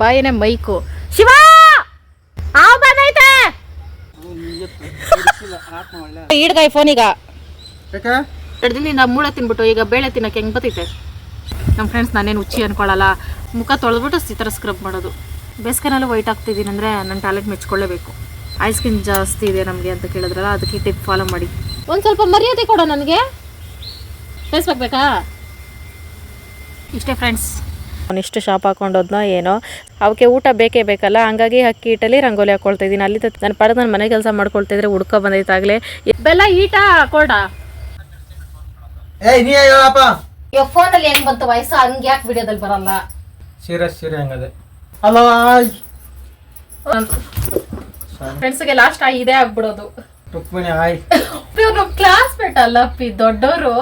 ಬಾಯಿನೇ mike. Shiva! ಹಾವು ಬಂದೈತೆ! ಈಡ್ಗಾಯ್ phone ಈಗ. ಎರಡು ನಾ ಮೂಳೆ ತಿನ್ಬಿಟ್ಟು ಈಗ ಬೇಳೆ ತಿನ್ನಕ್ಕೆ ಹೆಂಗ್ ಬತ್ತೈತೆ? ನಮ್ಮ ಫ್ರೆಂಡ್ಸ್ ನಾನೇನು ಉಚ್ಚಿ ಅನ್ಕೊಳ್ಳಲ್ಲ ಮುಖ ತೊಳೆದ್ಬಿಟ್ಟು ಈ ಥರ ಸ್ಕ್ರಬ್ ಮಾಡೋದು. ಬೇಸಿಗೆನಲ್ಲೂ ವೈಟ್ ಆಗ್ತಿದ್ದೀನಿ ಅಂದರೆ ನನ್ನ ಟ್ಯಾಲೆಂಟ್ ಮೆಚ್ಕೊಳ್ಳೇಬೇಕು. ಐಸ್ ಸ್ಕಿನ್ ಜಾಸ್ತಿ ಇದೆ ನಮಗೆ ಅಂತ ಕೇಳಿದ್ರಲ್ಲ ಅದಕ್ಕೆ ಟಿಪ್ ಫಾಲೋ ಮಾಡಿ. ಒಂದು ಸ್ವಲ್ಪ ಮರ್ಯಾದೆ ಕೊಡೋ ನನಗೆ. ಫೇಸ್ಬುಕ್ ಬೇಕಾ? ಇಷ್ಟೇ ಫ್ರೆಂಡ್ಸ್ ಅವನಿಷ್ಟು ಶಾಪ್ ಹಾಕೊಂಡೋದ್ನೋ ಏನೋ. ಅವಕ್ಕೆ ಊಟ ಬೇಕೇ ಬೇಕಲ್ಲ. ಹಂಗಾಗಿ ಅಕ್ಕಿ ಹಿಟ್ಟಲ್ಲಿ ರಂಗೋಲಿ ಹಾಕೊಳ್ತಾ ಇದ್ದೀನಿ. ಅಲ್ಲಿ ನನ್ನ ಪಡೆದ ನನ್ನ ಮನೆ ಕೆಲಸ ಮಾಡ್ಕೊಳ್ತಾ ಇದ್ರೆ ಹುಡ್ಕೊ ಬಂದೈತಾಗಲೇ ಬೆಲ್ಲ ಈಟ ಹಾಕೊಡ ಫೋನಲ್ಲಿ ಹೆಂಗ್ ಬಂತು ವಯಸ್ಸು? ಹಂಗೆ ಯಾಕೆ ವಿಡಿಯೋದಲ್ಲಿ ಬರಲ್ಲ? ಸೀರೆ ಸೀರೆ ಹಂಗದೆ. ಹಲೋ ಫ್ರೆಂಡ್ಸ್ಗೆ ಲಾಸ್ಟ್ ಇದೇ ಆಗ್ಬಿಡೋದು. ರುಕ್ಮಿಣಿ ಹಾಯ್ ಇವ್ರು ಕ್ಲಾಸ್ ಮೇಟ್ ಅಲ್ಲ ಪಿ ದೊಡ್ಡವರು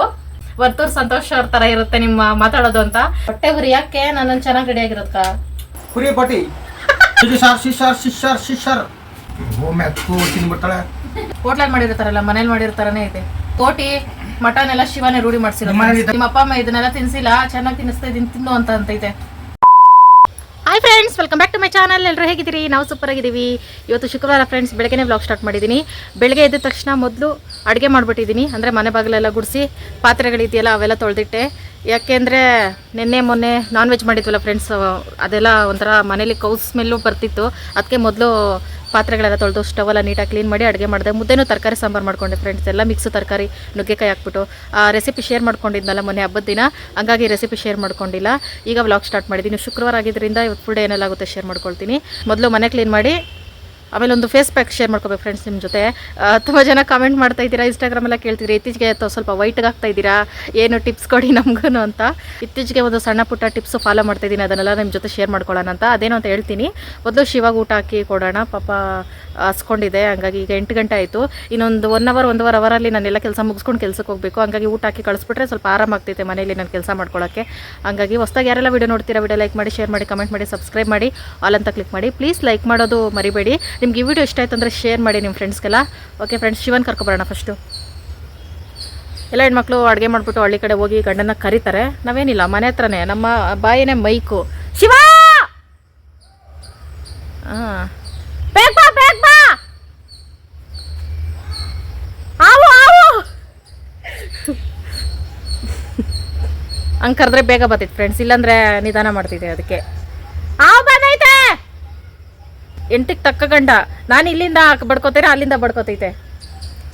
ವರ್ತೂರ್ ಸಂತೋಷ್ ಅವ್ರ ತರ ಇರುತ್ತೆ ನಿಮ್ಮ ಮಾತಾಡೋದು ಅಂತ. ಹೊಟ್ಟೆ ಯಾಕೆ ನಾನು ಚೆನ್ನಾಗಿ ರೆಡಿ ಆಗಿರೋದ್ಕ? ಕುರಿ ಪಟಿ. ಶಿಶಾರ್ ಶಿಶಾರ್ ಶಿಶಾರ್ ಶಿಶಾರ್. ಭೂಮಿ ಹತ್ತು ತಿನ್ಬಿಡ್ತಾಳೆ. ಹೋಟ್ಲಲ್ಲಿ ಮಾಡಿರ್ತಾರಲ್ಲ ಮನೇಲಿ ಮಾಡಿರ್ತಾರನೇ ಇದೆ. ತೋಟಿ ಮಟನ್ ಎಲ್ಲ ಶಿವನೇ ರೂಢಿ ಮಾಡಿಸಿಲ್ಲ ನಿಮ್ಮ ಅಪ್ಪ ಅಮ್ಮ ಇದನ್ನೆಲ್ಲ ತಿನ್ಸಿಲ್ಲ ಚೆನ್ನಾಗಿ ತಿನ್ನಿಸ್ತಾ ಇದೀನಿ ತಿನ್ನು ಅಂತ ಇದೆ. Hi friends welcome back to my channel ಎಲ್ಲರೂ ಹೇಗಿದ್ದೀರಿ? ನಾವು ಸೂಪರ್ ಆಗಿದ್ದೀವಿ. ಇವತ್ತು ಶುಕ್ರವಾರ ಫ್ರೆಂಡ್ಸ್ ಬೆಳಗ್ಗೆನೇ ವ್ಲಾಗ್ ಸ್ಟಾರ್ಟ್ ಮಾಡಿದ್ದೀನಿ. ಬೆಳಗ್ಗೆ ಎದ್ದ ತಕ್ಷಣ ಮೊದಲು ಅಡುಗೆ ಮಾಡಿಬಿಟ್ಟಿದ್ದೀನಿ. ಅಂದರೆ ಮನೆ ಬಾಗಿಲೆಲ್ಲ ಗುಡಿಸಿ ಪಾತ್ರೆಗಳಿದೆಯಲ್ಲ ಅವೆಲ್ಲ ತೊಳೆದಿಟ್ಟೆ. ಯಾಕೆಂದರೆ ನಿನ್ನೆ ಮೊನ್ನೆ ನಾನ್ ವೆಜ್ ಮಾಡಿದ್ವಲ್ಲ ಫ್ರೆಂಡ್ಸ್ ಅದೆಲ್ಲ ಒಂಥರ ಮನೇಲಿ ಕೌಸ್ ಸ್ಮೆಲ್ಲು ಬರ್ತಿತ್ತು. ಅದಕ್ಕೆ ಮೊದಲು ಪಾತ್ರೆಗಳೆಲ್ಲ ತೊಳೆದು ಸ್ಟವೆಲ್ಲ ನೀಟಾಗಿ ಕ್ಲೀನ್ ಮಾಡಿ ಅಡುಗೆ ಮಾಡಿದೆ. ಮುದ್ದೆನೂ ತರಕಾರಿ, ಸಾಂಬಾರು ಮಾಡ್ಕೊಂಡೆ ಫ್ರೆಂಡ್ಸ್ ಎಲ್ಲ ಮಿಕ್ಸ್ ತರಕಾರಿ, ನುಗ್ಗೆಕಾಯಿ ಹಾಕ್ಬಿಟ್ಟು. ಆ ರೆಸಿಪಿ ಶೇರ್ ಮಾಡ್ಕೊಂಡಿದ್ನಲ್ಲ ಮೊನ್ನೆ ಹಬ್ಬದ ದಿನ. ಹಂಗಾಗಿ ರೆಸಿಪಿ ಶೇರ್ ಮಾಡ್ಕೊಂಡಿಲ್ಲ. ಈಗ ವ್ಲಾಗ್ ಸ್ಟಾರ್ಟ್ ಮಾಡಿದ್ದೀನಿ. ಶುಕ್ರವಾರ ಆಗಿದ್ದರಿಂದ ಇವತ್ತು ಫುಲ್ ಡೇ ಏನೆಲ್ಲ ಆಗುತ್ತೆ ಶೇರ್ ಮಾಡ್ಕೊಳ್ತೀನಿ. ಮೊದಲು ಮನೆ ಕ್ಲೀನ್ ಮಾಡಿ ಆಮೇಲೆ ಒಂದು ಫೇಸ್ ಪ್ಯಾಕ್ ಶೇರ್ ಮಾಡ್ಕೋಬೇಕು ಫ್ರೆಂಡ್ಸ್ ನಿಮ್ಮ ಜೊತೆ. ತುಂಬ ಜನ ಕಮೆಂಟ್ ಮಾಡ್ತಾ ಇದ್ದೀರಾ ಇನ್ಸ್ಟಾಗ್ರಾಮೆಲ್ಲ ಕೇಳ್ತಿದ್ದೀರಿ, ಇತ್ತೀಚೆಗೆ ಸ್ವಲ್ಪ ವೈಟ್ ಆಗ್ತಾ ಇದ್ದೀರಾ, ಏನು ಟಿಪ್ಸ್ ಕೊಡಿ ನಮಗೂ ಅಂತ. ಇತ್ತೀಚೆಗೆ ಒಂದು ಸಣ್ಣ ಪುಟ್ಟ ಟಿಪ್ಸ್ ಫಾಲೋ ಮಾಡ್ತಾ ಇದ್ದೀನಿ, ಅದನ್ನೆಲ್ಲ ನಿಮ್ಮ ಜೊತೆ ಶೇರ್ ಮಾಡ್ಕೊಳ್ಳೋಣ ಅಂತ. ಅದೇನು ಅಂತ ಹೇಳ್ತೀನಿ, ಮೊದಲು ಶಿವಾಗ ಊಟ ಹಾಕಿ ಕೊಡೋಣ, ಪಾಪ ಹಸ್ಕೊಂಡಿದೆ ಹಂಗಾಗಿ ಈಗ ಎಂಟು ಗಂಟೆ ಆಯಿತು. ಇನ್ನೊಂದು ಒನ್ ಅವರ್ ಒಂದೂವರೆ ಅವರಲ್ಲಿ ನಾನೆಲ್ಲ ಕೆಲಸ ಮುಗಿಸ್ಕೊಂಡು ಕೆಲಸಕ್ಕೆ ಹೋಗಬೇಕು, ಹಂಗಾಗಿ ಊಟ ಹಾಕಿ ಕಳಿಸ್ಬಿಟ್ರೆ ಸ್ವಲ್ಪ ಆರಾಮಾಗ್ತೈತೆ ಮನೆಯಲ್ಲಿ ನಾನು ಕೆಲಸ ಮಾಡ್ಕೊಳ್ಳೋಕ್ಕೆ ಹಂಗಾಗಿ ಹೊಸ್ದಾಗಿ ಯಾರೆಲ್ಲ ವೀಡಿಯೋ ನೋಡ್ತೀರಾ ವೀಡಿಯೋ ಲೈಕ್ ಮಾಡಿ ಶೇರ್ ಮಾಡಿ ಕಮೆಂಟ್ ಮಾಡಿ ಸಬ್ಸ್ಕ್ರೈಬ್ ಮಾಡಿ ಆಲ್ ಅಂತ ಕ್ಲಿಕ್ ಮಾಡಿ. ಪ್ಲೀಸ್ ಲೈಕ್ ಮಾಡೋದು ಮರಿಬೇಡಿ. ನಿಮ್ಗೆ ಈ ವಿಡಿಯೋ ಇಷ್ಟ ಆಯ್ತು ಅಂದರೆ ಶೇರ್ ಮಾಡಿ ನಿಮ್ಮ ಫ್ರೆಂಡ್ಸ್ಗೆಲ್ಲ ಓಕೆ ಫ್ರೆಂಡ್ಸ್ ಶಿವನ್ ಕರ್ಕೊಬರೋಣ ಫಸ್ಟು ಎಲ್ಲ ಹೆಣ್ಮಕ್ಳು ಅಡುಗೆ ಮಾಡಿಬಿಟ್ಟು ಹಳ್ಳಿ ಕಡೆ ಹೋಗಿ ಗಂಡನ ಕರೀತಾರೆ. ನಾವೇನಿಲ್ಲ, ಮನೆ ಹತ್ರನೇ, ನಮ್ಮ ಬಾಯಿನೇ ಮೈಕು. ಶಿವ! ಹಾಂ ಹಂಗೆ ಕರೆದ್ರೆ ಬೇಗ ಬರ್ತಿತ್ತು ಫ್ರೆಂಡ್ಸ್ ಇಲ್ಲಾಂದರೆ ನಿಧಾನ ಮಾಡ್ತಿದ್ದೆ ಅದಕ್ಕೆ. ಎಂಟಕ್ಕೆ ತಕ್ಕ ಗಂಡ. ನಾನು ಇಲ್ಲಿಂದ ಬಡ್ಕೋತೇನೆ ಅಲ್ಲಿಂದ ಬಡ್ಕೋತೈತೆ.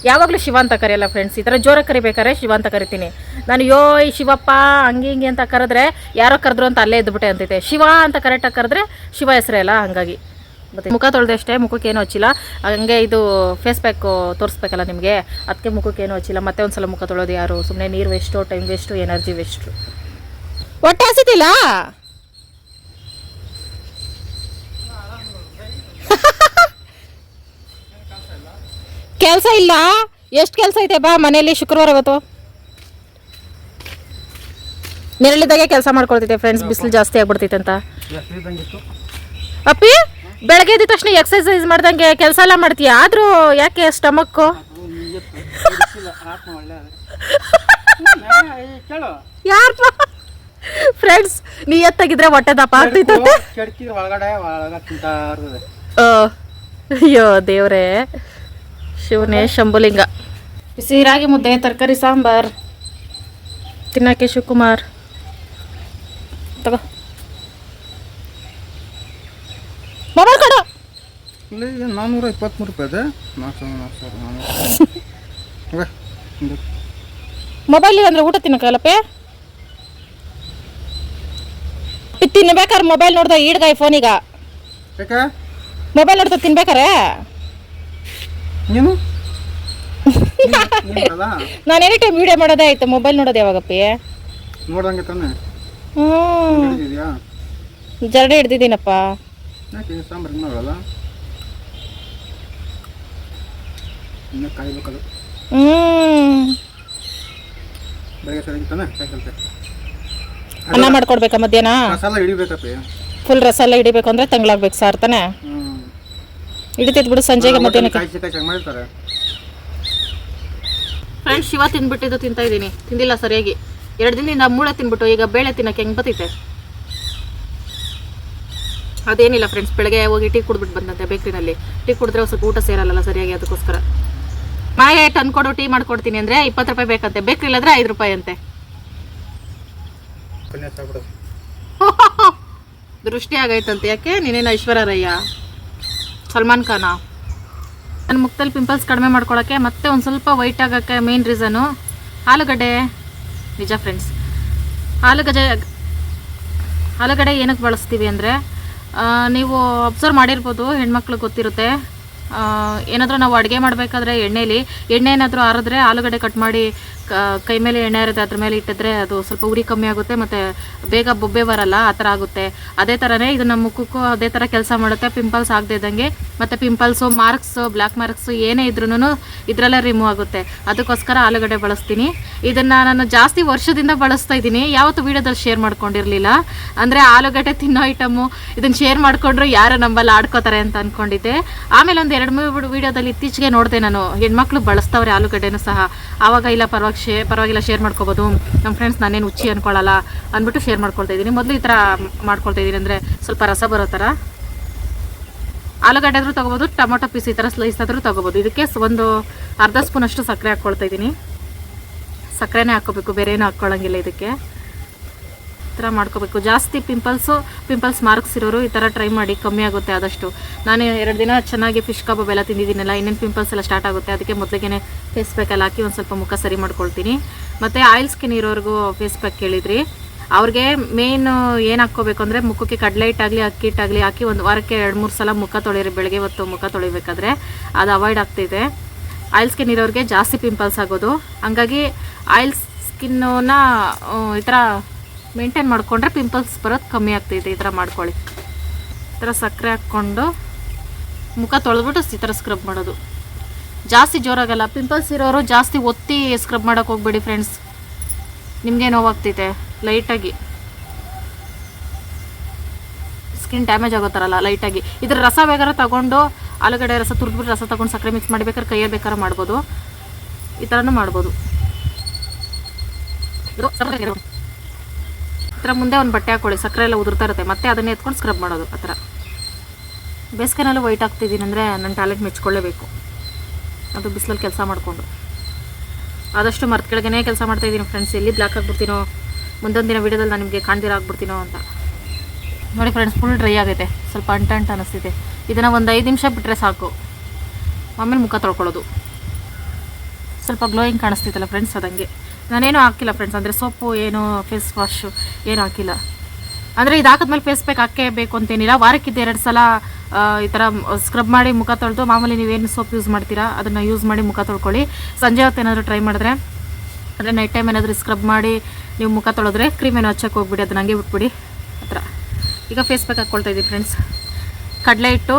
ಯಾವಾಗಲೂ ಶಿವ ಅಂತ ಕರೆಯಲ್ಲ ಫ್ರೆಂಡ್ಸ್ ಈ ಥರ ಜೋರಾಗಿ ಕರಿಬೇಕಾದ್ರೆ ಶಿವ ಅಂತ ಕರಿತೀನಿ. ನಾನು ಯೋ ಈ ಶಿವಪ್ಪ, ಹಂಗೆ ಹಿಂಗೆ ಅಂತ ಕರೆದ್ರೆ ಯಾರೋ ಕರೆದ್ರು ಅಂತ ಅಲ್ಲೇ ಎದ್ಬಿಟ್ಟೆ ಅಂತೈತೆ ಶಿವ ಅಂತ ಕರೆಕ್ಟಾಗಿ ಕರೆದ್ರೆ ಶಿವ ಹೆಸರೇ ಅಲ್ಲ, ಹಂಗಾಗಿ. ಮತ್ತು ಮುಖ ತೊಳೆದೆ ಅಷ್ಟೇ, ಮುಖಕ್ಕೆ ಏನು ಹಚ್ಚಿಲ್ಲ. ಹಂಗೆ ಇದು ಫೇಸ್ ಪ್ಯಾಕು ತೋರಿಸ್ಬೇಕಲ್ಲ ನಿಮಗೆ ಅದಕ್ಕೆ ಮುಖಕ್ಕೆ ಏನು ಹಚ್ಚಿಲ್ಲ. ಮತ್ತೆ ಒಂದು ಸಲ ಮುಖ ತೊಳೋದು ಯಾರು? ಸುಮ್ಮನೆ ನೀರು waste time waste energy waste ಹೊಟ್ಟೆ ಹಸಿತಿಲ್ಲ? ಕೆಲಸ ಇಲ್ಲ ಎಷ್ಟು ಕೆಲಸ ಐತೆ ಬಾ ಮನೆಯಲ್ಲಿ ಶುಕ್ರವಾರ ಇವತ್ತು? ನೆರಳಿದ್ದಾಗೆ ಕೆಲಸ ಮಾಡ್ಕೊಳ್ತಿದ್ದೆ ಫ್ರೆಂಡ್ಸ್ ಬಿಸಿಲು ಜಾಸ್ತಿ ಆಗ್ಬಿಡ್ತೈತೆ ಅಂತ. ಅಪ್ಪಿ ಬೆಳಗ್ಗೆ ಎದ್ದ ತಕ್ಷಣ ಎಕ್ಸಸೈಸ್ ಮಾಡ್ದಂಗೆ ಕೆಲಸ ಎಲ್ಲ ಮಾಡ್ತೀಯ? ಆದರೂ ಯಾಕೆ ಸ್ಟಮಕ್ಕು ಯಾರಪ್ಪ ಯಾರು ಫ್ರೆಂಡ್ಸ್ ನೀ ಎತ್ತಾಗಿದ್ರೆ ಹೊಟ್ಟೆ ದಪ್ಪ ಆಗ್ತೈತಂತೆ ಒಳಗಡೆ ಒಳಗ ತಿಂತಾ ಇರ್ತದೆ. ಅಯ್ಯೋ ದೇವ್ರೇ. ಶಿವನೇ ಶಂಭುಲಿಂಗ. ಬಿಸಿ ರಾಗಿ ಮುದ್ದೆ ತರಕಾರಿ ಸಾಂಬಾರ್. ತಿನ್ನಕ್ಕೆ ಶಿವಕುಮಾರ್. ತಗೋ. ಮೊಬೈಲ್ ಕೊಡು. ನಾನ್ನೂರ ಇಪ್ಪತ್ತ್ಮೂರು ರೂಪಾಯಿ ಇದೆ ನಾಲ್ಕು ಸಾವಿರ ನಾಲ್ಕು ಸಾವಿರ ನಾನ್ನೂರು ಮೊಬೈಲ್ ಅಂದ್ರೆ ಊಟ ತಿನ್ನಕ್ಕಲ್ಲಪ್ಪೆ ತಿನ್ಬೇಕಾರೆ ಮೊಬೈಲ್ ನೋಡ್ದ ಈಡ್ಗಾಯ್ ಫೋನಿಗ ಯಾಕೆ? ಮೊಬೈಲ್ ನೋಡ್ತಾ ತಿನ್ಬೇಕಾರೆ? ನೀನು? ನಾನು ಎನಿ ಟೈಮ್ ವಿಡಿಯೋ ಮಾಡೋದೇ ಆಯ್ತು? ಮೊಬೈಲ್ ನೋಡೋದು ಯಾವಾಗಪ್ಪ? ನೋಡ್ದಂಗೆ ತಾನೆ. ಹ್ಞೂ ಜರಡೆ ಹಿಡ್ದಿದ್ದೀನಪ್ಪ. ಯಾಕೆ ಸಾಂಬಾರು ನೋಡಲ್ಲ ಇನ್ನು ಕಾಯ್ಬೇಕದು. ಹ್ಞೂ ಬೆಳಗ್ಗೆ ಸರಿ ತಾನೆ? ಅನ್ನ ಮಾಡ್ಕೊಡ್ಬೇಕಾ ಮಧ್ಯಾಹ್ನ? ಮಸಾಲ ಹಿಡಿಬೇಕಪ್ಪಿ ಫುಲ್ ರಸ ಎಲ್ಲ ಹಿಡಿಬೇಕು ಅಂದ್ರೆ ತಂಗ್ಳಾಗ್ಬೇಕು ಸಾರ್ ತಾನೆ? ಹಿಡಿತೈತೆ ಬಿಡು ಸಂಜೆಗೆ ಮಾಡಿರ್ತಾರೆ ಫ್ರೆಂಡ್ಸ್ ಶಿವ ತಿಂದ್ಬಿಟ್ಟಿದ್ದು ತಿಂತಾ ಇದ್ದೀನಿ. ತಿಂದಿಲ್ಲ ಸರಿಯಾಗಿ. ಎರಡು ದಿನದಿಂದ ಮೂಳೆ ತಿನ್ಬಿಟ್ಟು ಈಗ ಬೇಳೆ ತಿನ್ನಕ್ಕೆ ಹೆಂಗೆ ಬತ್ತೈತೆ ಅದೇನಿಲ್ಲ ಫ್ರೆಂಡ್ಸ್ ಬೆಳಗ್ಗೆ ಹೋಗಿ ಟೀ ಕುಡ್ಬಿಟ್ಟು ಬಂದಂತೆ ಬೇಕ್ರಿನಲ್ಲಿ. ಟೀ ಕುಡಿದ್ರೆ ಹೊಸ ಸ್ವಲ್ಪ ಊಟ ಸೇರಲ್ಲ ಸರಿಯಾಗಿ ಅದಕ್ಕೋಸ್ಕರ. ಮಾಯ ತಂದ್ಕೊಡು ಟೀ ಮಾಡ್ಕೊಡ್ತೀನಿ ಅಂದರೆ ಇಪ್ಪತ್ತು ರೂಪಾಯಿ ಬೇಕಂತೆ. ಬೇಕ್ರಿ ಇಲ್ಲಾಂದ್ರೆ ಐದು ರೂಪಾಯಿ ಅಂತೆ. ದೃಷ್ಟಿ ಆಗೈತಂತೆ ಯಾಕೆ? ನೀನೇನು ಐಶ್ವರ್ಯ ರಯ್ಯ ಸಲ್ಮಾನ್ ಖಾನ. ನನ್ನ ಮುಖದಲ್ಲಿ ಪಿಂಪಲ್ಸ್ ಕಡಿಮೆ ಮಾಡ್ಕೊಳ್ಳೋಕ್ಕೆ ಮತ್ತೆ ಒಂದು ಸ್ವಲ್ಪ ವೈಟ್ ಆಗೋಕ್ಕೆ ಮೇನ್ ರೀಸನು ಆಲೂಗಡ್ಡೆ. ನಿಜ ಫ್ರೆಂಡ್ಸ್ ಆಲೂಗಡ್ಡೆ ಆಲೂಗಡ್ಡೆ ಏನಕ್ಕೆ ಬಳಸ್ತೀವಿ ಅಂದರೆ ನೀವು ಅಬ್ಸರ್ವ್ ಮಾಡಿರ್ಬೋದು, ಹೆಣ್ಮಕ್ಳಿಗೆ ಗೊತ್ತಿರುತ್ತೆ. ಏನಾದರೂ ನಾವು ಅಡುಗೆ ಮಾಡಬೇಕಾದ್ರೆ ಎಣ್ಣೆಲಿ, ಎಣ್ಣೆ ಏನಾದರೂ ಆರಿದ್ರೆ ಆಲೂಗಡ್ಡೆ ಕಟ್ ಮಾಡಿ ಕ- ಮೇಲೆ ಎಣ್ಣೆ ಇರುತ್ತೆ ಅದ್ರ ಮೇಲೆ ಇಟ್ಟಿದ್ರೆ ಅದು ಸ್ವಲ್ಪ ಉರಿ ಕಮ್ಮಿ ಆಗುತ್ತೆ ಮತ್ತು ಬೇಗ ಬೊಬ್ಬೆ ಬರಲ್ಲ, ಆ ಥರ ಆಗುತ್ತೆ. ಅದೇ ಥರನೇ ಇದು ನಮ್ಮ ಮುಖಕ್ಕೂ ಅದೇ ಥರ ಕೆಲಸ ಮಾಡುತ್ತೆ. ಪಿಂಪಲ್ಸ್ ಆಗದೆ ಇದ್ದಂಗೆ. ಮತ್ತು ಪಿಂಪಲ್ಸು, ಮಾರ್ಕ್ಸು, ಬ್ಲ್ಯಾಕ್ ಮಾರ್ಕ್ಸು ಏನೇ ಇದ್ರೂ ಇದರಲ್ಲೇ ರಿಮೂವ್ ಆಗುತ್ತೆ. ಅದಕ್ಕೋಸ್ಕರ ಆಲೂಗಡ್ಡೆ ಬಳಸ್ತೀನಿ. ಇದನ್ನು ನಾನು ಜಾಸ್ತಿ ವರ್ಷದಿಂದ ಬಳಸ್ತಾ ಇದ್ದೀನಿ. ಯಾವತ್ತು ವೀಡಿಯೋದಲ್ಲಿ ಶೇರ್ ಮಾಡ್ಕೊಂಡಿರಲಿಲ್ಲ. ಅಂದರೆ ಆಲೂಗಡ್ಡೆ ತಿನ್ನೋ ಐಟಮು ಇದನ್ನು ಶೇರ್ ಮಾಡಿಕೊಂಡ್ರು ಯಾರು ನಂಬಲ್ಲಿ ಆಡ್ಕೋತಾರೆ ಅಂತ ಅಂದ್ಕೊಂಡಿದ್ದೆ ಆಮೇಲೆ ಒಂದು ಎರಡು ಮೂರು ವೀಡಿಯೋದಲ್ಲಿ ಇತ್ತೀಚೆಗೆ ನೋಡಿದೆ ನಾನು. ಹೆಣ್ಮಕ್ಳು ಬಳಸ್ತಾವ್ರೆ ಆಲೂಗಡ್ಡೆನೂ ಸಹ. ಆವಾಗ ಇಲ್ಲ ಪರವಾಗಿ ಶೇ ಪರವಾಗಿಲ್ಲ ಶೇರ್ ಮಾಡ್ಕೋಬೋದು. ನಮ್ಮ ಫ್ರೆಂಡ್ಸ್ ನಾನೇನು ಹುಚ್ಚಿ ಅನ್ಕೊಳ್ಳಲ್ಲ ಅಂದ್ಬಿಟ್ಟು ಶೇರ್ ಮಾಡ್ಕೊಳ್ತಾ ಇದ್ದೀನಿ. ಮೊದಲು ಈ ಥರ ಮಾಡ್ಕೊಳ್ತಾ ಇದ್ದೀನಿ ಅಂದರೆ ಸ್ವಲ್ಪ ರಸ ಬರೋ ಥರ. ಆಲೂಗಡ್ಡೆ ಆದರೂ ತೊಗೋಬೋದು, ಟೊಮೊಟೊ ಪೀಸ್ ಈ ಥರ ಸ್ಲೈಸ್ ಆದರೂ ತೊಗೋಬೋದು. ಇದಕ್ಕೆ ಒಂದು ಅರ್ಧ ಸ್ಪೂನಷ್ಟು ಸಕ್ಕರೆ ಹಾಕ್ಕೊಳ್ತಾ ಇದ್ದೀನಿ. ಸಕ್ಕರೆನೇ ಹಾಕ್ಕೋಬೇಕು ಬೇರೆ ಏನೂ ಹಾಕ್ಕೊಳ್ಳೋಂಗಿಲ್ಲ ಇದಕ್ಕೆ. ಥರ ಮಾಡ್ಕೋಬೇಕು. ಜಾಸ್ತಿ ಪಿಂಪಲ್ಸು ಪಿಂಪಲ್ಸ್ ಮಾರ್ಕ್ಸ್ ಇರೋರು ಈ ಥರ ಟ್ರೈ ಮಾಡಿ ಕಮ್ಮಿ ಆಗುತ್ತೆ ಆದಷ್ಟು. ನಾನು ಎರಡು ದಿನ ಚೆನ್ನಾಗಿ ಫಿಶ್ ಕಬಾಬ್ ಎಲ್ಲ ತಿಂದಿದ್ದೀನಲ್ಲ, ಇನ್ನೇನು ಪಿಂಪಲ್ಸ್ ಎಲ್ಲ ಸ್ಟಾರ್ಟ್ ಆಗುತ್ತೆ, ಅದಕ್ಕೆ ಮೊದಲಿಗೆ ಫೇಸ್ ಪ್ಯಾಕೆಲ್ಲ ಹಾಕಿ ಒಂದು ಸ್ವಲ್ಪ ಮುಖ ಸರಿ ಮಾಡ್ಕೊಳ್ತೀನಿ. ಮತ್ತು ಆಯಿಲ್ ಸ್ಕಿನ್ ಇರೋರಿಗೂ ಫೇಸ್ ಪ್ಯಾಕ್ ಕೇಳಿದ್ರಿ. ಅವ್ರಿಗೆ ಮೇನ್ ಏನು ಹಾಕ್ಕೋಬೇಕು ಅಂದರೆ ಮುಖಕ್ಕೆ ಕಡಲೆ ಹಿಟ್ಟಾಗಲಿ ಅಕ್ಕಿ ಹಿಟ್ಟಾಗಲಿ ಹಾಕಿ ಒಂದು ವಾರಕ್ಕೆ ಎರಡು ಮೂರು ಸಲ ಮುಖ ತೊಳಿರಿ ಬೆಳಗ್ಗೆ ಹೊತ್ತು ಮುಖ ತೊಳಿಬೇಕಾದ್ರೆ. ಅದು ಅವಾಯ್ಡ್ ಆಗ್ತಿದೆ. ಆಯಿಲ್ ಸ್ಕಿನ್ ಇರೋರಿಗೆ ಜಾಸ್ತಿ ಪಿಂಪಲ್ಸ್ ಆಗೋದು. ಹಂಗಾಗಿ ಆಯಿಲ್ ಸ್ಕಿನ್ನನ್ನ ಈ ಥರ ಮೇಂಟೈನ್ ಮಾಡಿಕೊಂಡ್ರೆ ಪಿಂಪಲ್ಸ್ ಬರೋದು ಕಮ್ಮಿ ಆಗ್ತೈತೆ ಈ ಥರ ಮಾಡ್ಕೊಳ್ಳಿ. ಈ ಥರ ಸಕ್ಕರೆ ಹಾಕ್ಕೊಂಡು ಮುಖ ತೊಳೆದ್ಬಿಟ್ಟು ಈ ಥರ ಸ್ಕ್ರಬ್ ಮಾಡೋದು. ಜಾಸ್ತಿ ಜೋರಾಗಲ್ಲ ಪಿಂಪಲ್ಸ್ ಇರೋರು ಜಾಸ್ತಿ ಒತ್ತಿ ಸ್ಕ್ರಬ್ ಮಾಡೋಕೆ ಹೋಗ್ಬೇಡಿ ಫ್ರೆಂಡ್ಸ್ ನಿಮಗೆ ನೋವಾಗ್ತೈತೆ ಲೈಟಾಗಿ ಸ್ಕಿನ್ ಡ್ಯಾಮೇಜ್ ಆಗೋತಾರಲ್ಲ ಲೈಟಾಗಿ ಇದ್ರ ರಸ ಬೇಗಾರ ತಗೊಂಡು ಆಲೂಗಡ್ಡೆ ರಸ ತುರಿದ್ಬಿಟ್ಟು ರಸ ತಗೊಂಡು ಸಕ್ಕರೆ ಮಿಕ್ಸ್ ಮಾಡಿ ಬೇಕಾದ್ರೆ ಕೈಯಲ್ಲಿ ಬೇಕಾದ್ರೆ ಮಾಡ್ಬೋದು. ಈ ಥರನೂ ಮಾಡ್ಬೋದು. ಥರ ಮುಂದೆ ಒಂದು ಬಟ್ಟೆ ಹಾಕೊಳ್ಳಿ. ಸಕ್ಕರೆ ಎಲ್ಲ ಉದುರ್ತಾ ಇರುತ್ತೆ. ಮತ್ತೆ ಅದನ್ನೇ ಎತ್ಕೊಂಡು ಸ್ಕ್ರಬ್ ಮಾಡೋದು ಆ ಥರ. ಬೇಸಿಗೆನಲ್ಲೂ ವೈಟ್ ಆಗ್ತಿದ್ದೀನಿ ಅಂದರೆ ನನ್ನ ಟ್ಯಾಲೆಂಟ್ ಮೆಚ್ಕೊಳ್ಳೇಬೇಕು. ಅದು ಬಿಸಿಲಲ್ಲಿ ಕೆಲಸ ಮಾಡಿಕೊಂಡು. ಆದಷ್ಟು ಮರ್ತ್ ಕೆಳಗೆ ಕೆಲಸ ಮಾಡ್ತಾ ಇದ್ದೀನಿ ಫ್ರೆಂಡ್ಸ್ ಎಲ್ಲಿ ಬ್ಲ್ಯಾಕ್ ಆಗಿಬಿಡ್ತೀನೋ ಮುಂದೊಂದು ದಿನ ವೀಡಿಯೋದಲ್ಲಿ ನಾನು ನಿಮಗೆ ಕಾಣ್ದಿರ ಆಗ್ಬಿಡ್ತೀನೋ ಅಂತ. ನೋಡಿ ಫ್ರೆಂಡ್ಸ್ ಫುಲ್ ಡ್ರೈ ಆಗೈತೆ ಸ್ವಲ್ಪ ಅಂಟ ಅಂಟ ಅನ್ನಿಸ್ತಿದೆ ಇದನ್ನು ಒಂದು ಐದು ನಿಮಿಷ ಬಿಟ್ಟರೆ ಸಾಕು. ಆಮೇಲೆ ಮುಖ ತೊಳ್ಕೊಳ್ಳೋದು. ಸ್ವಲ್ಪ ಗ್ಲೋಯಿಂಗ್ ಕಾಣಿಸ್ತಿತ್ತಲ್ಲ ಫ್ರೆಂಡ್ಸ್ ಅದಂಗೆ. ನಾನೇನು ಹಾಕಿಲ್ಲ ಫ್ರೆಂಡ್ಸ್ ಅಂದರೆ ಸೋಪು ಏನು ಫೇಸ್ ವಾಶು ಏನು ಹಾಕಿಲ್ಲ. ಅಂದರೆ ಇದು ಹಾಕಿದ್ಮೇಲೆ ಫೇಸ್ ಪ್ಯಾಕ್ ಹಾಕೇ ಬೇಕು ಅಂತೇನಿಲ್ಲ. ವಾರಕ್ಕಿದ್ದು ಎರಡು ಸಲ ಈ ಥರ ಸ್ಕ್ರಬ್ ಮಾಡಿ ಮುಖ ತೊಳೆದು ಮಾಮೂಲಿ ನೀವೇನು ಸೋಪ್ ಯೂಸ್ ಮಾಡ್ತೀರಾ, ಅದನ್ನು ಯೂಸ್ ಮಾಡಿ ಮುಖ ತೊಳ್ಕೊಳ್ಳಿ. ಸಂಜೆ ಹೊತ್ತು ಏನಾದರೂ ಟ್ರೈ ಮಾಡಿದ್ರೆ, ಅಂದರೆ ನೈಟ್ ಟೈಮ್ ಏನಾದರೂ ಸ್ಕ್ರಬ್ ಮಾಡಿ ನೀವು ಮುಖ ತೊಳೆದ್ರೆ ಕ್ರೀಮ್ ಏನು ಹಚ್ಚಕ್ಕೆ ಹೋಗ್ಬಿಡಿ, ಅದನ್ನ ಹಂಗೆ ಬಿಟ್ಬಿಡಿ. ಆ ಈಗ ಫೇಸ್ ಪ್ಯಾಕ್ ಹಾಕ್ಕೊಳ್ತಾ ಇದ್ದೀವಿ ಫ್ರೆಂಡ್ಸ್ ಕಡಲೆ ಹಿಟ್ಟು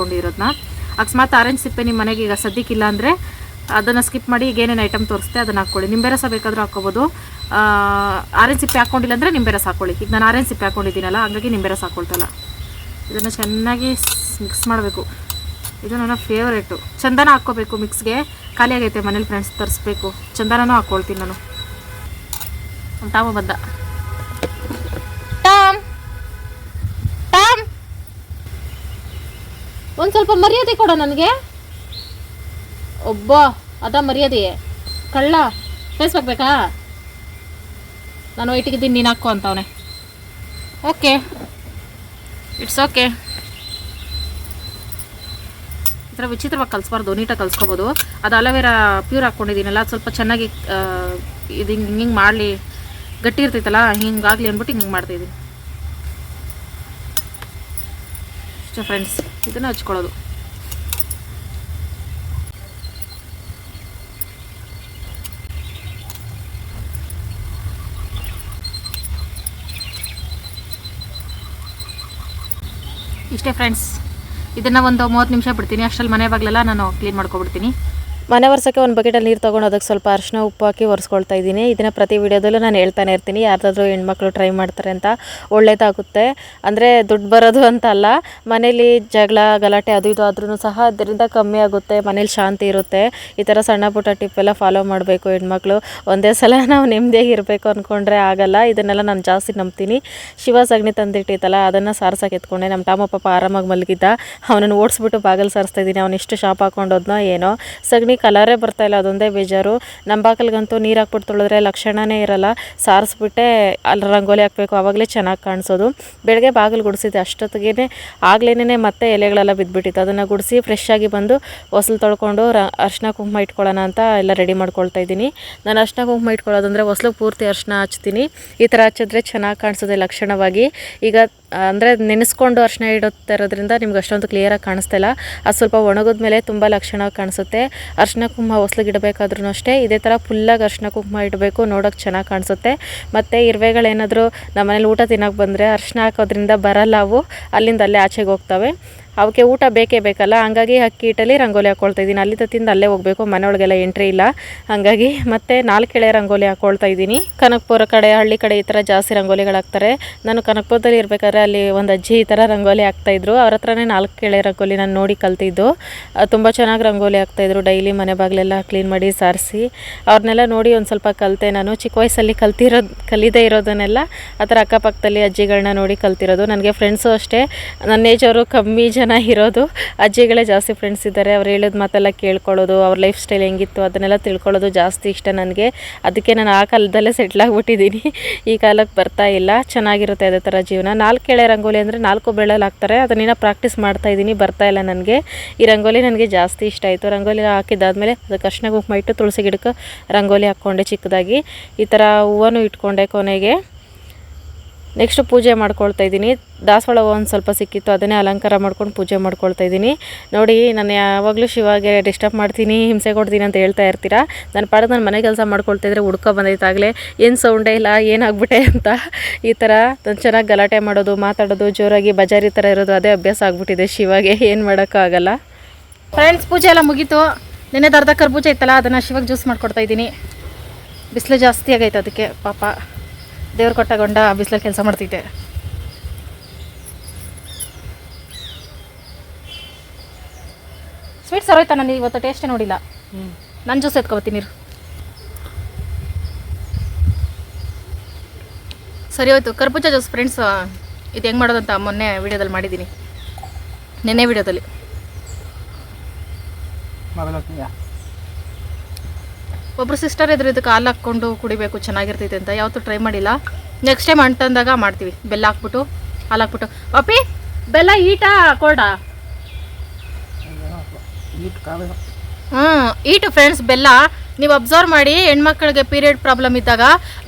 ಕೊಂಡಿರೋದನ್ನ ಅಕಸ್ಮಾತ್ ಆರೆಂಜ್ ಸಿಪ್ಪೆ ನಿಮ್ಮ ಮನೆಗೆ ಈಗ ಸದ್ಯಕ್ಕಿಲ್ಲ ಅಂದರೆ ಅದನ್ನು ಸ್ಕಿಪ್ ಮಾಡಿ ಈಗ ಏನೇನು ಐಟಮ್ ತೋರಿಸ್ತೆ ಅದನ್ನು ಹಾಕ್ಕೊಳ್ಳಿ. ನಿಂಬೆ ರಸ ಬೇಕಾದರೂ ಹಾಕ್ಕೋಬೋದು. ಆರೆಂಜ್ ಸಿಪ್ಪೆ ಹಾಕ್ಕೊಂಡಿಲ್ಲ ಅಂದರೆ ನಿಂಬೆ ರಸ ಹಾಕ್ಕೊಳ್ಳಿ. ಈಗ ನಾನು ಆರೆಂಜ್ ಸಿಪ್ಪೆ ಹಾಕ್ಕೊಂಡಿದ್ದೀನಲ್ಲ, ಹಂಗಾಗಿ ನಿಂಬೆ ರಸ ಹಾಕ್ಕೊಳ್ತಲ್ಲ. ಇದನ್ನು ಚೆನ್ನಾಗಿ ಮಿಕ್ಸ್ ಮಾಡಬೇಕು. ಇದು ನನ್ನ ಫೇವ್ರೇಟು ಚಂದನ ಹಾಕ್ಕೋಬೇಕು ಮಿಕ್ಸ್ಗೆ ಖಾಲಿ ಆಗೈತೆ ಮನೇಲಿ ಫ್ರೆಂಡ್ಸ್ ತರಿಸ್ಬೇಕು. ಚಂದನೂ ಹಾಕ್ಕೊಳ್ತೀನಿ ನಾನು. ಟಾಮ ಬಂದ. ಒಂದು ಸ್ವಲ್ಪ ಮರ್ಯಾದೆ ಕೊಡ ನನಗೆ. ಒಬ್ಬ, ಅದ ಮರ್ಯಾದೆ. ಕಳ್ಳ ಫೇಸ್ಬುಕ್ ಬೇಕಾ ನಾನು ವೈಟಿಗಿದ್ದೀನಿ ನೀನು ಹಾಕೋ ಅಂತವನೆ ಓಕೆ. ಇಟ್ಸ್ ಓಕೆ ಈ ಥರ ವಿಚಿತ್ರವಾಗಿ ಕಲಿಸ್ಬಾರ್ದು, ನೀಟಾಗಿ ಕಲಿಸ್ಕೋಬೋದು. ಅದು ಅಲೋವೆರಾ ಪ್ಯೂರ್ ಹಾಕ್ಕೊಂಡಿದ್ದೀನಲ್ಲ, ಅದು ಸ್ವಲ್ಪ ಚೆನ್ನಾಗಿ ಇದು ಹಿಂಗೆ ಹಿಂಗೆ ಮಾಡಲಿ. ಗಟ್ಟಿ ಇರ್ತೈತಲ್ಲ, ಹಿಂಗಾಗಲಿ ಅಂದ್ಬಿಟ್ಟು ಹಿಂಗೆ ಮಾಡ್ತಾಯಿದ್ದೀನಿ ಫ್ರೆಂಡ್ಸ್ ಇದನ್ನು ಹಚ್ಕೊಳ್ಳೋದು. ಇಷ್ಟೇ ಫ್ರೆಂಡ್ಸ್ ಇದನ್ನು ಒಂದು ಮೂವತ್ತು ನಿಮಿಷ ಬಿಡ್ತೀನಿ. ಅಷ್ಟರಲ್ಲಿ ಮನೆ ಬಾಗಿಲೆಲ್ಲ ನಾನು ಕ್ಲೀನ್ ಮಾಡ್ಕೊಬಿಡ್ತೀನಿ. ಮನೆ ಒರೆಸೋಕ್ಕೆ ಒಂದು ಬಕೆಟಲ್ಲಿ ನೀರು ತೊಗೊಂಡು ಅದಕ್ಕೆ ಸ್ವಲ್ಪ ಅರಿಶಿನ ಉಪ್ಪು ಹಾಕಿ ಒರೆಸ್ಕೊಳ್ತಾ ಇದ್ದೀನಿ. ಇದನ್ನು ಪ್ರತಿ ವೀಡಿಯೋದಲ್ಲೂ ನಾನು ಹೇಳ್ತಾನೆ ಇರ್ತೀನಿ. ಯಾರ್ದಾದ್ರೂ ಹೆಣ್ಮಕ್ಳು ಟ್ರೈ ಮಾಡ್ತಾರೆ ಅಂತ ಒಳ್ಳೇದಾಗುತ್ತೆ. ಅಂದರೆ ದುಡ್ಡು ಬರೋದು ಅಂತ ಅಲ್ಲ ಮನೇಲಿ ಜಗಳ, ಗಲಾಟೆ ಅದು ಇದು ಆದ್ರೂ ಸಹ ಅದರಿಂದ ಕಮ್ಮಿ ಆಗುತ್ತೆ, ಮನೇಲಿ ಶಾಂತಿ ಇರುತ್ತೆ. ಈ ಥರ ಸಣ್ಣ ಪುಟ್ಟ ಟಿಪ್ ಎಲ್ಲ ಫಾಲೋ ಮಾಡಬೇಕು ಹೆಣ್ಮಕ್ಳು. ಒಂದೇ ಸಲ ನಾವು ನೆಮ್ಮದಿಯಾಗಿ ಇರಬೇಕು ಅಂದ್ಕೊಂಡ್ರೆ ಆಗಲ್ಲ. ಇದನ್ನೆಲ್ಲ ನಾನು ಜಾಸ್ತಿ ನಂಬ್ತೀನಿ. ಶಿವ ಸಗಣಿ ತಂದಿಟ್ಟಿತ್ತಲ್ಲ, ಅದನ್ನು ಸಾರ್ಸಕ್ಕೆ ಎತ್ಕೊಂಡೆ. ನಮ್ಮ ಪಾಪ ಆರಾಮಾಗಿ ಮಲಗಿದ್ದ. ಅವನನ್ನು ಓಡಿಸ್ಬಿಟ್ಟು ಬಾಗಿಲು ಸಾರಿಸ್ತಾ ಇದ್ದೀನಿ. ಅವನಿಷ್ಟು ಶಾಪ್ ಹಾಕೊಂಡೋದ್ನೋ ಏನೋ. ಸಗಣಿ ಕಲರೇ ಬರ್ತಾ ಇಲ್ಲ, ಅದೊಂದೇ ಬೇಜಾರು. ನಮ್ಮ ಬಾಕಲ್ಗಂತೂ ನೀರು ಹಾಕ್ಬಿಟ್ಟು ತೊಳೆದ್ರೆ ಲಕ್ಷಣವೇ ಇರಲ್ಲ. ಸಾರಿಸ್ಬಿಟ್ಟೆ ಅಲ್ಲಿ ರಂಗೋಲಿ ಹಾಕಬೇಕು ಆವಾಗಲೇ ಚೆನ್ನಾಗಿ ಕಾಣಿಸೋದು. ಬೆಳಗ್ಗೆ ಬಾಗಿಲು ಗುಡಿಸಿದ್ದೆ ಅಷ್ಟೊತ್ತಿಗೆ ಆಗ್ಲೇನೇ ಮತ್ತೆ ಎಲೆಗಳೆಲ್ಲ ಬಿದ್ದುಬಿಟ್ಟಿತ್ತು ಅದನ್ನು ಗುಡಿಸಿ ಫ್ರೆಶ್ ಆಗಿ ಬಂದು ಹೊಸಲು ತೊಳ್ಕೊಂಡು ರ, ಅರ್ಶಿನ ಕುಂಕುಮ ಇಟ್ಕೊಳ್ಳೋಣ ಅಂತ ಎಲ್ಲ ರೆಡಿ ಮಾಡ್ಕೊಳ್ತಾ ಇದ್ದೀನಿ. ನಾನು ಅರ್ಶಿನ ಕುಂಕುಮ ಇಟ್ಕೊಳ್ಳೋದಂದರೆ ಹೊಸಲು ಪೂರ್ತಿ ಅರ್ಶಿನ ಹಚ್ತೀನಿ. ಈ ಥರ ಹಚ್ಚಿದ್ರೆ ಚೆನ್ನಾಗಿ ಕಾಣಿಸೋದೆ ಲಕ್ಷಣವಾಗಿ. ಈಗ, ಅಂದರೆ ನೆನೆಸ್ಕೊಂಡು ಅರ್ಶಿನ ಇಡುತ್ತಿರೋದ್ರಿಂದ ನಿಮ್ಗೆ ಅಷ್ಟೊಂದು ಕ್ಲಿಯರಾಗಿ ಕಾಣಿಸ್ತಾ ಇಲ್ಲ. ಅದು ಸ್ವಲ್ಪ ಒಣಗಿದ ಮೇಲೆ ತುಂಬ ಲಕ್ಷಣವಾಗಿ ಕಾಣಿಸುತ್ತೆ. ಅರ್ಶಿನ ಕುಂಕುಮ ಹೊಸ್ಲಿಗೆ ಇಡಬೇಕಾದ್ರೂ ಅಷ್ಟೇ ಇದೇ ಥರ ಫುಲ್ಲಾಗಿ ಅರ್ಶಿನ ಕುಂಕುಮ ಇಡಬೇಕು, ನೋಡೋಕೆ ಚೆನ್ನಾಗಿ ಕಾಣಿಸುತ್ತೆ. ಮತ್ತು ಇರುವೆಗಳೇನಾದರೂ ನಮ್ಮನೇಲಿ ಊಟ ತಿನ್ನೋಕೆ ಬಂದರೆ ಅರ್ಶಿನ ಹಾಕೋದ್ರಿಂದ ಬರಲ್ಲ ಅವು, ಅಲ್ಲಿಂದ ಅಲ್ಲೇ ಆಚೆಗೆ ಹೋಗ್ತವೆ. ಅವಕ್ಕೆ ಊಟ ಬೇಕೇ ಬೇಕಲ್ಲ. ಹಂಗಾಗಿ ಅಕ್ಕಿ ಇಟ್ಟಲ್ಲಿ ರಂಗೋಲಿ ಹಾಕ್ಕೊಳ್ತಾ ಇದ್ದೀನಿ. ಅಲ್ಲಿಂದ ತಿಂದು ಅಲ್ಲೇ ಹೋಗಬೇಕು. ಮನೆಯೊಳಗೆಲ್ಲ ಎಂಟ್ರಿ ಇಲ್ಲ. ಹಾಗಾಗಿ ಮತ್ತೆ ನಾಲ್ಕು ಎಳೆ ರಂಗೋಲಿ ಹಾಕ್ಕೊಳ್ತಾ ಇದ್ದೀನಿ. ಕನಕಪುರ ಕಡೆ, ಹಳ್ಳಿ ಕಡೆ ಈ ಥರ ಜಾಸ್ತಿ ರಂಗೋಲಿಗಳು ಹಾಕ್ತಾರೆ ನಾನು ಕನಕಪುರದಲ್ಲಿ ಇರಬೇಕಾದ್ರೆ ಅಲ್ಲಿ ಒಂದು ಅಜ್ಜಿ ಈ ಥರ ರಂಗೋಲಿ ಹಾಕ್ತಾಯಿದ್ರು ಅವ್ರ ಹತ್ರನೇ ನಾಲ್ಕು ಎಳೆ ರಂಗೋಲಿ ನಾನು ನೋಡಿ ಕಲ್ತಿದ್ದು. ತುಂಬ ಚೆನ್ನಾಗಿ ರಂಗೋಲಿ ಹಾಕ್ತಾಯಿದ್ರು ಡೈಲಿ ಮನೆ ಬಾಗಿಲೆಲ್ಲ ಕ್ಲೀನ್ ಮಾಡಿ ಸಾರಿಸಿ. ಅವ್ರನ್ನೆಲ್ಲ ನೋಡಿ ಒಂದು ಸ್ವಲ್ಪ ಕಲಿತೆ ನಾನು. ಚಿಕ್ಕ ವಯಸ್ಸಲ್ಲಿ ಕಲ್ತಿರೋದು, ಕಲಿದೇ ಇರೋದನ್ನೆಲ್ಲ ಆ ಥರ ಅಕ್ಕಪಕ್ಕದಲ್ಲಿ ಅಜ್ಜಿಗಳನ್ನ ನೋಡಿ ಕಲ್ತಿರೋದು. ನನಗೆ ಫ್ರೆಂಡ್ಸು ಅಷ್ಟೇ. ನನ್ನ ಏಜವರು ಕಮ್ಮಿ ಇರೋದು ಅಜ್ಜಿಗಳೇ ಜಾಸ್ತಿ ಫ್ರೆಂಡ್ಸ್ ಇದ್ದಾರೆ. ಅವ್ರು ಹೇಳಿದ ಮಾತೆಲ್ಲ ಕೇಳ್ಕೊಳ್ಳೋದು, ಅವ್ರ ಲೈಫ್ ಸ್ಟೈಲ್ ಹೆಂಗಿತ್ತು ಅದನ್ನೆಲ್ಲ ತಿಳ್ಕೊಳ್ಳೋದು ಜಾಸ್ತಿ ಇಷ್ಟ ನನಗೆ. ಅದಕ್ಕೆ ನಾನು ಆ ಕಾಲದಲ್ಲೇ ಸೆಟ್ಲ್ ಆಗಿಬಿಟ್ಟಿದ್ದೀನಿ ಈ ಕಾಲಕ್ಕೆ ಬರ್ತಾ ಇಲ್ಲ. ಚೆನ್ನಾಗಿರುತ್ತೆ ಅದೇ ಥರ ಜೀವನ. ನಾಲ್ಕು ಎಳೆ ರಂಗೋಲಿ ಅಂದರೆ ನಾಲ್ಕು ಬೆಳೆಯಲ್ಲಿ ಹಾಕ್ತಾರೆ. ಅದನ್ನೇನೋ ಪ್ರಾಕ್ಟೀಸ್ ಮಾಡ್ತಾ ಇದ್ದೀನಿ ಬರ್ತಾ ಇಲ್ಲ ನನಗೆ. ಈ ರಂಗೋಲಿ ನನಗೆ ಜಾಸ್ತಿ ಇಷ್ಟ ಆಯಿತು. ರಂಗೋಲಿ ಹಾಕಿದ್ದಾದಮೇಲೆ ಅದು ಅರ್ಶಿನ ಕುಂಕುಮ ಇಟ್ಟು ತುಳಸಿ ಗಿಡಕ್ಕೆ ರಂಗೋಲಿ ಹಾಕ್ಕೊಂಡೆ ಚಿಕ್ಕದಾಗಿ. ಈ ಥರ ಹೂವನ್ನು ಇಟ್ಕೊಂಡೆ ಕೊನೆಗೆ. ನೆಕ್ಸ್ಟ್ ಪೂಜೆ ಮಾಡ್ಕೊಳ್ತಾ ಇದ್ದೀನಿ. ದಾಸವಾಳ ಒಂದು ಸ್ವಲ್ಪ ಸಿಕ್ಕಿತ್ತು, ಅದನ್ನೇ ಅಲಂಕಾರ ಮಾಡ್ಕೊಂಡು ಪೂಜೆ ಮಾಡ್ಕೊಳ್ತಾ ಇದ್ದೀನಿ. ನೋಡಿ, ನಾನು ಯಾವಾಗಲೂ ಶಿವಾಗೆ ಡಿಸ್ಟರ್ಬ್ ಮಾಡ್ತೀನಿ, ಹಿಂಸೆ ಕೊಡ್ತೀನಿ ಅಂತ ಹೇಳ್ತಾ ಇರ್ತೀರಾ? ನಾನು ಪಾಡೋದು ನಾನು ಮನೆ ಕೆಲಸ ಮಾಡ್ಕೊಳ್ತಾ ಇದ್ರೆ ಹುಡ್ಕೊ ಬಂದೈತಾಗಲೇ, ಏನು ಸೌಂಡೇ ಇಲ್ಲ ಏನಾಗ್ಬಿಟ್ಟೆ ಅಂತ. ಈ ಥರ ನಾನು ಚೆನ್ನಾಗಿ ಗಲಾಟೆ ಮಾಡೋದು, ಮಾತಾಡೋದು, ಜೋರಾಗಿ ಬಜಾರಿ ಥರ ಇರೋದು, ಅದೇ ಅಭ್ಯಾಸ ಆಗ್ಬಿಟ್ಟಿದೆ ಶಿವಾಗೆ, ಏನು ಮಾಡೋಕ್ಕಾಗಲ್ಲ ಫ್ರೆಂಡ್ಸ್ ಪೂಜೆ ಎಲ್ಲ ಮುಗೀತು. ನಿನ್ನೆ ದರ್ಧಕರ್ ಕರ್ಬೂಜ ಇತ್ತಲ್ಲ, ಅದನ್ನು ಶಿವಾಗ ಜ್ಯೂಸ್ ಮಾಡ್ಕೊಡ್ತಾ ಇದ್ದೀನಿ. ಬಿಸಿಲು ಜಾಸ್ತಿ ಆಗೈತೆ ಅದಕ್ಕೆ, ಪಾಪ. ದೇವ್ರು ಕೊಟ್ಟ ಗಂಡ ಬಿಸಿಲಲ್ಲಿ ಕೆಲಸ ಮಾಡ್ತಿದ್ದೆ. ಸ್ವೀಟ್ ಸರೋಯ್ತಾ ನಾನು ಇವತ್ತು ಟೇಸ್ಟೇ ನೋಡಿಲ್ಲ. ನನ್ನ ಜ್ಯೂಸ್ ಎತ್ಕೊಬತ್ತೀನಿ ನೀರು ಸರಿ ಹೋಯ್ತು. ಕರ್ಬೂಜ ಜ್ಯೂಸ್ ಫ್ರೆಂಡ್ಸ್ ಇದು ಹೆಂಗೆ ಮಾಡೋದಂತ ಮೊನ್ನೆ ವಿಡಿಯೋದಲ್ಲಿ ಮಾಡಿದ್ದೀನಿ. ನಿನ್ನೆ ವಿಡಿಯೋದಲ್ಲಿ. ಒಬ್ರು ಸಿಸ್ಟರ್ ಇದ್ರು ಇದಕ್ಕೆ ಹಾಲು ಹಾಕ್ಕೊಂಡು ಕುಡಿಬೇಕು, ಚೆನ್ನಾಗಿರ್ತೈತೆ ಅಂತ. ಯಾವತ್ತೂ ಟ್ರೈ ಮಾಡಿಲ್ಲ. ನೆಕ್ಸ್ಟ್ ಟೈಮ್ ಅಂಟಂದಾಗ ಮಾಡ್ತೀವಿ. ಬೆಲ್ಲ ಹಾಕ್ಬಿಟ್ಟು ಹಾಲು ಹಾಕ್ಬಿಟ್ಟು. ಅಪ್ಪಿ, ಬೆಲ್ಲ ಈಟಾ ಕೊಡ ಹ್ಞೂ ಈಟು ಫ್ರೆಂಡ್ಸ್ ಬೆಲ್ಲ ನೀವು ಅಬ್ಸರ್ವ್ ಮಾಡಿ, ಹೆಣ್ಮಕ್ಳಿಗೆ ಪೀರಿಯಡ್ ಪ್ರಾಬ್ಲಮ್ ಇದ್ದಾಗ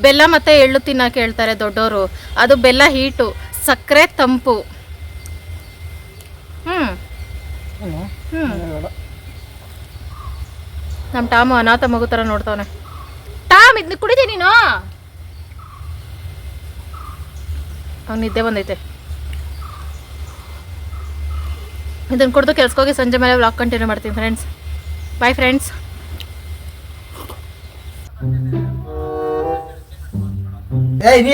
ಬೆಲ್ಲ ಮತ್ತು ಎಳ್ಳು ತಿನ್ನಕ್ಕೆ ಹೇಳ್ತಾರೆ ದೊಡ್ಡವರು ಅದು ಬೆಲ್ಲ ಹೀಟು ಸಕ್ಕರೆ ತಂಪು. ಹ್ಞೂ ಹ್ಞೂ ನಮ್ಮ ಟಾಮು ಅನಾಥ ಮಗು ಥರ ನೋಡ್ತಾವನೆ. ಟಾಮ್ ಇದನ್ನ ಕುಡಿದೆ ನೀನು? ಅವ್ನು ನಿದ್ದೆ ಬಂದೈತೆ. ಇದನ್ನು ಕುಡಿದು ಕೆಲ್ಸಕ್ಕೋಗಿ ಸಂಜೆ ಮೇಲೆ ವ್ಲಾಗ್ ಕಂಟಿನ್ಯೂ ಮಾಡ್ತೀನಿ ಫ್ರೆಂಡ್ಸ್ ಬಾಯ್ ಫ್ರೆಂಡ್ಸ್ ಏಯ್, ನೀ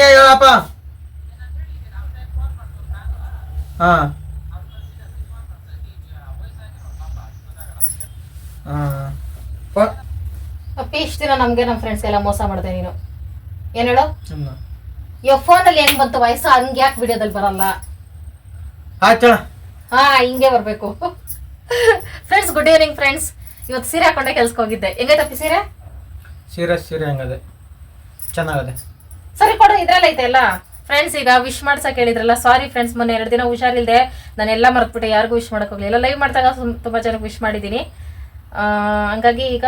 ಅಪ್ಪಿ ಇಷ್ಟು ದಿನ ನಮಗೆ ನಮ್ಮ ಫ್ರೆಂಡ್ಸ್ ಎಲ್ಲ ಮೋಸ ಮಾಡಿದೆ ನೀನು. ಏನು ಹೇಳು? ಇವಾಗ ಫೋನಲ್ಲಿ ಹೆಂಗ್ ಬಂತು ವಯಸ್ಸು? ಹಂಗೆ ಯಾಕೆ ವಿಡಿಯೋದಲ್ಲಿ ಬರಲ್ಲ? ಆಯ್ತಳ ಹಾ ಹಿಂಗೆ ಬರಬೇಕು. ಫ್ರೆಂಡ್ಸ್ ಗುಡ್ ಈವ್ನಿಂಗ್ ಫ್ರೆಂಡ್ಸ್ ಇವತ್ತು ಸೀರೆ ಹಾಕೊಂಡೆ ಕೆಲ್ಸಕ್ಕೆ ಹೋಗಿದ್ದೆ. ಹೆಂಗೈತಪ್ಪಿ ಸೀರೆ? ಸೀರೆ ಸೀರೆ ಹೆಂಗದೆ. ಚೆನ್ನಾಗದೆ. ಸರಿ ಕೊಡು ಇದ್ರಲ್ಲ ಐತೆ ಎಲ್ಲ. ಫ್ರೆಂಡ್ಸ್ ಈಗ ವಿಶ್ ಮಾಡ್ಸಕ್ ಹೇಳಿದ್ರಲ್ಲ ಸಾರಿ ಫ್ರೆಂಡ್ಸ್ ಮೊನ್ನೆ ಎರಡು ದಿನ ಹುಷಾರಿಲ್ದೆ ನಾನೆಲ್ಲ ಮರ್ತ್ಬಿಟ್ಟೆ ಯಾರಿಗೂ ವಿಶ್ ಮಾಡಕ್ ಹೋಗ್ಲಿಲ್ಲ. ಲೈವ್ ಮಾಡಿದಾಗ ತುಂಬಾ ಜನಕ್ಕೆ ವಿಶ್ ಮಾಡಿದ್ದೀನಿ. ಹಂಗಾಗಿ ಈಗ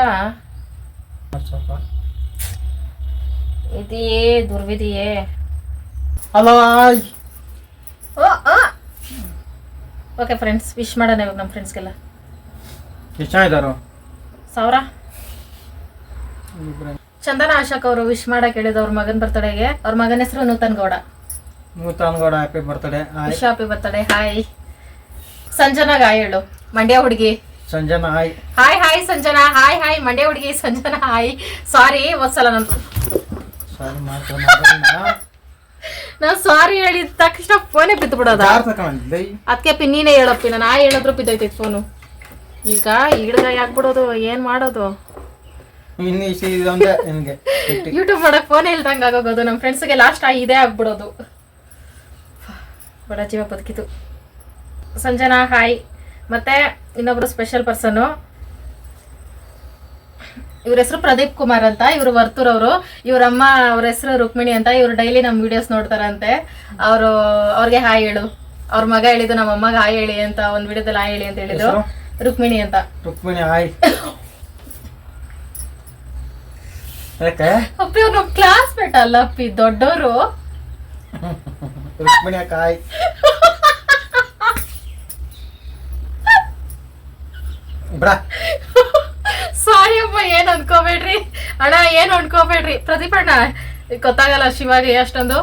ಇದೆಯೇ ದುರ್ವಿದೆಯೇ ಅಲ್ಲ ಓಕೆ ಫ್ರೆಂಡ್ಸ್ ವಿಶ್ ಮಾಡೋಣ ಇವಾಗ ನಮ್ಮ ಫ್ರೆಂಡ್ಸ್ಗೆಲ್ಲ ಎಷ್ಟು ಚೆನ್ನಾಗಿದ್ದಾರು ಸಾವಿರ? ಚಂದನ ಆಶಾಕ್ ಅವರು ವಿಶ್ ಮಾಡಕ್ ಹೇಳಿದ ಅವ್ರ ಮಗನ ಬರ್ತಡೆಗೆ ಅವ್ರ ಮಗನ ಹೆಸರು Nutan Gowda. Nutan Gowda happy birthday wish happy birthday hi ಸಂಜನಾಗ ಹೇಳು. ಮಂಡ್ಯ ಹುಡುಗಿ. Sanjana hi. Hi hi Sanjana hi hi. Mandya ಹುಡುಗಿ ಸಂಜನಾ ಹಾಯ್. ಸಾರಿ ಒಂದ್ಸಲ ನಾನು ಸಾರಿ ನಾನು ಸಾರಿ ಹೇಳಿದ ತಕ್ಷಣ ಫೋನೇ ಬಿದ್ದು ಬಿಡೋದ? ಅದಕ್ಕೆ ಪಿ ನೀನೇ ಹೇಳಪ್ಪಿ. ನಾನು ಆ ಹೇಳಿದ್ರು ಬಿದ್ದೈತೈತೆ ಫೋನು ಈಗ ಹಿಡ್ದ ಯಾಕೆ ಬಿಡೋದು ಏನ್ ಮಾಡೋದು? ಯೂಟ್ಯೂಬ್ ಮಾಡಕ್ ಫೋನ್ ಇಲ್ದಂಗ ಆಗೋಗೋದು. ನಮ್ಮ ಫ್ರೆಂಡ್ಸ್ಗೆ ಲಾಸ್ಟ್ ಆಗಿ ಇದೇ ಆಗ್ಬಿಡೋದು. ಬಡ ಜೀವ ಬದುಕಿತು. ಸಂಜನಾ ಹಾಯ್. ಮತ್ತೆ ಇನ್ನೊಬ್ರು ಸ್ಪೆಷಲ್ ಪರ್ಸನ್ ಇವ್ರ ಹೆಸರು ಪ್ರದೀಪ್ ಕುಮಾರ್ ಅಂತ ಇವರು ವರ್ತೂರವರು ಇವ್ರ ಅಮ್ಮ ಅವ್ರ ಹೆಸರು ರುಕ್ಮಿಣಿ ಅಂತ ಇವ್ರು ಡೈಲಿ ನಮ್ಮ ವಿಡಿಯೋಸ್ ನೋಡ್ತಾರಂತೆ. ಅವರು ಅವ್ರಿಗೆ ಹಾಯ್ ಹೇಳು. ಅವ್ರ ಮಗ ಹೇಳಿದ್ದು ನಮ್ಮ ಅಮ್ಮಗೆ ಹಾಯ್ ಹೇಳಿ ಅಂತ ಒಂದ್ ವಿಡಿಯೋದಲ್ಲಿ ಹಾಯ್ ಹೇಳಿ ಅಂತ ಹೇಳಿದ್ರು? ರುಕ್ಮಿಣಿ ಅಂತ. ರುಕ್ಮಿಣಿ ಹಾಯ್ ಅಪ್ಪಿ ಅವ್ರು ಕ್ಲಾಸ್ಮೇಟ್ ಕ್ಲಾಸ್ ಮೇಟ್ ಅಲ್ಲ ಅಪ್ಪಿ ದೊಡ್ಡವರು ರುಕ್ಮಿಣಿ ಹಾಯ್ ಬ್ರಾ ಸಾರಿ ಅಮ್ಮ, ಏನ್ ಅನ್ಕೋಬೇಡ್ರಿ? ಅಣ್ಣ, ಏನ್ ಅನ್ಕೋಬೇಡ್ರಿ? ಪ್ರದೀಪಣ್ಣ, ಗೊತ್ತಾಗಲ್ಲ ಶಿವಾಗಿ ಅಷ್ಟೊಂದು.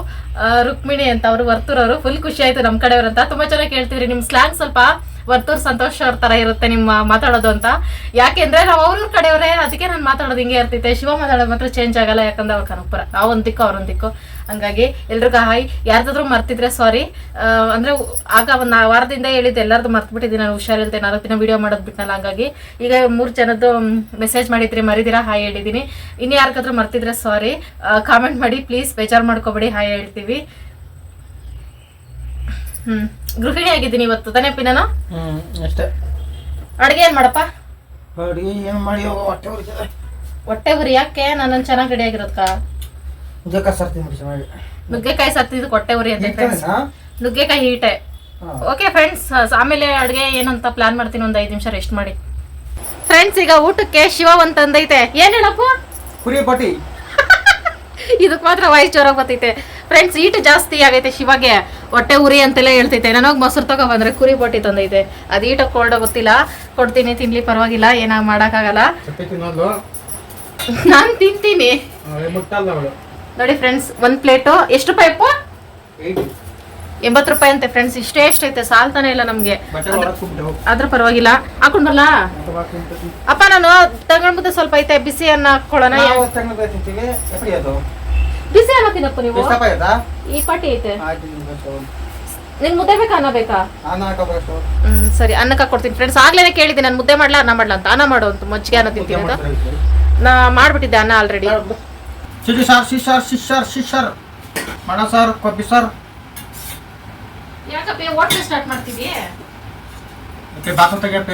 ರುಕ್ಮಿಣಿ ಅಂತ ಅವ್ರು, ವರ್ತೂರವರು. ಫುಲ್ ಖುಷಿ ಆಯ್ತು ನಮ್ ಕಡೆಯವ್ರಂತ ತುಂಬಾ ಚೆನ್ನಾಗಿ ಕೇಳ್ತಿದ್ರಿ ನಿಮ್ ಸ್ಲ್ಯಾಂಗ್ ಸ್ವಲ್ಪ ವರ್ತೂರ್ ಸಂತೋಷ್ ಅವ್ರ ತರ ಇರುತ್ತೆ ನಿಮ್ಮ ಮಾತಾಡೋದು ಅಂತ. ಯಾಕೆಂದ್ರೆ ನಾವು ಅವ್ರ ಕಡೆಯವರೇ, ಅದಕ್ಕೆ ನಾನು ಮಾತಾಡೋದು ಹಿಂಗೆ ಇರ್ತೈತೆ. ಶಿವ ಮಾತಾಡೋದು ಮಾತ್ರ ಚೇಂಜ್ ಆಗಲ್ಲ, ಯಾಕಂದ್ರೆ ಅವ್ರ ಕನಕಪುರ. ನಾವು ಒಂದ್ ದಿಕ್ಕು, ಅವ್ರೊಂದ್ ದಿಕ್ಕು. ಹಂಗಾಗಿ ಎಲ್ರಿಗೂ ಹಾಯ್ ಯಾರ್ದಾದ್ರೂ ಮರ್ತಿದ್ರೆ ಸಾರಿ ಅಂದ್ರೆ ಆಗ ಒಂದ್ ವಾರದಿಂದ ಹೇಳಿದ್ದು ಎಲ್ಲರದು ಮರ್ತ್ಬಿಟ್ಟಿದ್ದೀನಿ ನಾನು, ಹುಷಾರಿಲ್ದೆ ನಾಲ್ಕು ದಿನ ವಿಡಿಯೋ ಮಾಡೋದು ಬಿಟ್ನಲ್ಲ, ಹಂಗಾಗಿ ಈಗ ಮೂರ್ ಜನದ್ದು ಮೆಸೇಜ್ ಮಾಡಿದ್ರಿ, ಮರಿದಿರಾ ಹಾಯ್ ಹೇಳಿದೀನಿ. ಇನ್ನು ಯಾರಿಗಾದ್ರೂ ಮರ್ತಿದ್ರೆ ಸಾರಿ ಕಾಮೆಂಟ್ ಮಾಡಿ ಪ್ಲೀಸ್ ಬೇಜಾರು ಮಾಡ್ಕೋಬೇಡಿ ಹಾಯ್ ಹೇಳ್ತೀವಿ. ಹ್ಮ್. ಗೃಹಿಣಿ ಆಗಿದ್ದೀನಿ ಇವತ್ತು ತಾನೇ ಹ್ಮ್ ಅಷ್ಟೇ. ಅಡುಗೆ ಏನ್ ಮಾಡಪ್ಪ? ಅಡುಗೆ ಏನು ಮಾಡಿ ಹೊಟ್ಟೆ ಉರಿತದೆ. ಹೊಟ್ಟೆ ಉರಿ ಯಾಕೆ? ನಾನು ಚೆನ್ನಾಗಿ ರೆಡಿ ಆಗಿರೋದ್ಕ? ನುಗ್ಗೆಕಾಯಿ ಸರ್ತಿ ಮಾಡಿ ಚೆನ್ನಾಗಿ. ನುಗ್ಗೆಕಾಯಿ ಸತ್ತಿದ್ದು ಹೊಟ್ಟೆ ಉರಿ ಅಂತ ಫ್ರೆಂಡ್ಸ್? ನುಗ್ಗೆಕಾಯಿ ಹೀಟೆ. ಓಕೆ ಫ್ರೆಂಡ್ಸ್ ಆಮೇಲೆ ಅಡುಗೆ ಏನಂತ ಪ್ಲಾನ್ ಮಾಡ್ತೀನಿ ಒಂದು ಐದು ನಿಮಿಷ ರೆಸ್ಟ್ ಮಾಡಿ. ಫ್ರೆಂಡ್ಸ್ ಈಗ ಊಟಕ್ಕೆ ಶಿವ ಒಂದ್ ತಂದೈತೆ. ಏನ್ ಹೇಳಪ್ಪ? ಕುರಿ ಪಟ್ಟಿ ಇದಕ್ ಮಾತ್ರ ವಾಯ್ಸ್ ಜೋರಾಗಿ ಬರ್ತೈತೆ. ಫ್ರೆಂಡ್ಸ್ ಈಟ್ ಜಾಸ್ತಿ ಆಗೈತೆ ಶಿವಗೆ. ಹೊಟ್ಟೆ ಉರಿ ಅಂತೆಲ್ಲ ಹೇಳ್ತೈತೆ. ನನಗೆ ಮೊಸರು ತಗೋ ಬಂದ್ರೆ ಕುರಿ ಬೊಟ್ಟಿ ತಂದೈತೆ. ಅದು ಈಟ ಕೋಲ್ಡ್ ಗೊತ್ತಿಲ್ಲ. ಕೊಡ್ತೀನಿ ತಿನ್ಲಿ ಪರವಾಗಿಲ್ಲ. ಏನ ಮಾಡೋಕ್ಕಾಗಲ್ಲ. ನಾನು ತಿಂತೀನಿ. ನೋಡಿ ಫ್ರೆಂಡ್ಸ್ ಒಂದು ಪ್ಲೇಟು. ಎಷ್ಟು ರೂಪಾಯಿ ಅಪ್ಪ? ಎಂಬತ್ತು ರೂಪಾಯಿ ಅಂತೆ ಫ್ರೆಂಡ್ಸ್. ಇಷ್ಟೇ ಎಷ್ಟೈತೆ. ಸಾಲ್ತಾನೆ ಇಲ್ಲ ನಮಗೆ. ಆದ್ರೂ ಪರವಾಗಿಲ್ಲ. ಹಾಕೊಂಡಲ್ಲ ಅಪ್ಪ ನಾನು ತಗೊಂಡ್ಬಿಟ್ಟು ಸ್ವಲ್ಪ ಐತೆ. ಬಿಸಿ ಅನ್ನ ಹಾಕೊಳ್ಳೋಣ. ಬಿಸಿ ಅನ್ನ ತಿನ್ನಪ್ಪ ನೀವು? ಎಷ್ಟಪ್ಪ ಆಯ್ತಾ ಈ ಪಟ್ಟಿ ಐತೆ ಆಯ್ತು ನಿಮ್ಗೆ ನಿನ್ ಮುದ್ದೆ ಬೇಕಾ ಅನ್ನ ಬೇಕಾ? ನಾನು ಹಾಕೋಬೇಕು ಹ್ಮ್ ಸರಿ ಅನ್ನಕ್ಕೆ ಕೊಡ್ತೀನಿ. ಫ್ರೆಂಡ್ಸ್ ಆಗ್ಲೇ ಕೇಳಿದ್ದೆ ನಾನು ಮುದ್ದೆ ಮಾಡ್ಲಾ ಅನ್ನ ಮಾಡ್ಲಾ ಅಂತ. ಅನ್ನ ಮಾಡು ಅಂತ ಮಜ್ಜಿಗೆ ಅನ್ನ ತಿಂತೀನಿ ಅಂತ. ನಾ ಮಾಡ್ಬಿಟ್ಟಿದ್ದೆ ಅನ್ನ ಆಲ್ರೆಡಿ ಚಿಲ್ಲಿ ಸಾರ್ ಶಿಶರ್ ಶಿಶರ್ ಶಿಶರ್ ಮಣ ಸಾರ್ ಕೊಬ್ಬಿ ಸಾರ್. ಯಾಕಪ್ಪ ಹೋಟ್ಲ್ ಸ್ಟಾರ್ಟ್ ಮಾಡ್ತೀವಿ ಓಕೆ ಬಾಕಲ್ ತೆಗಿಯಪ್ಪ.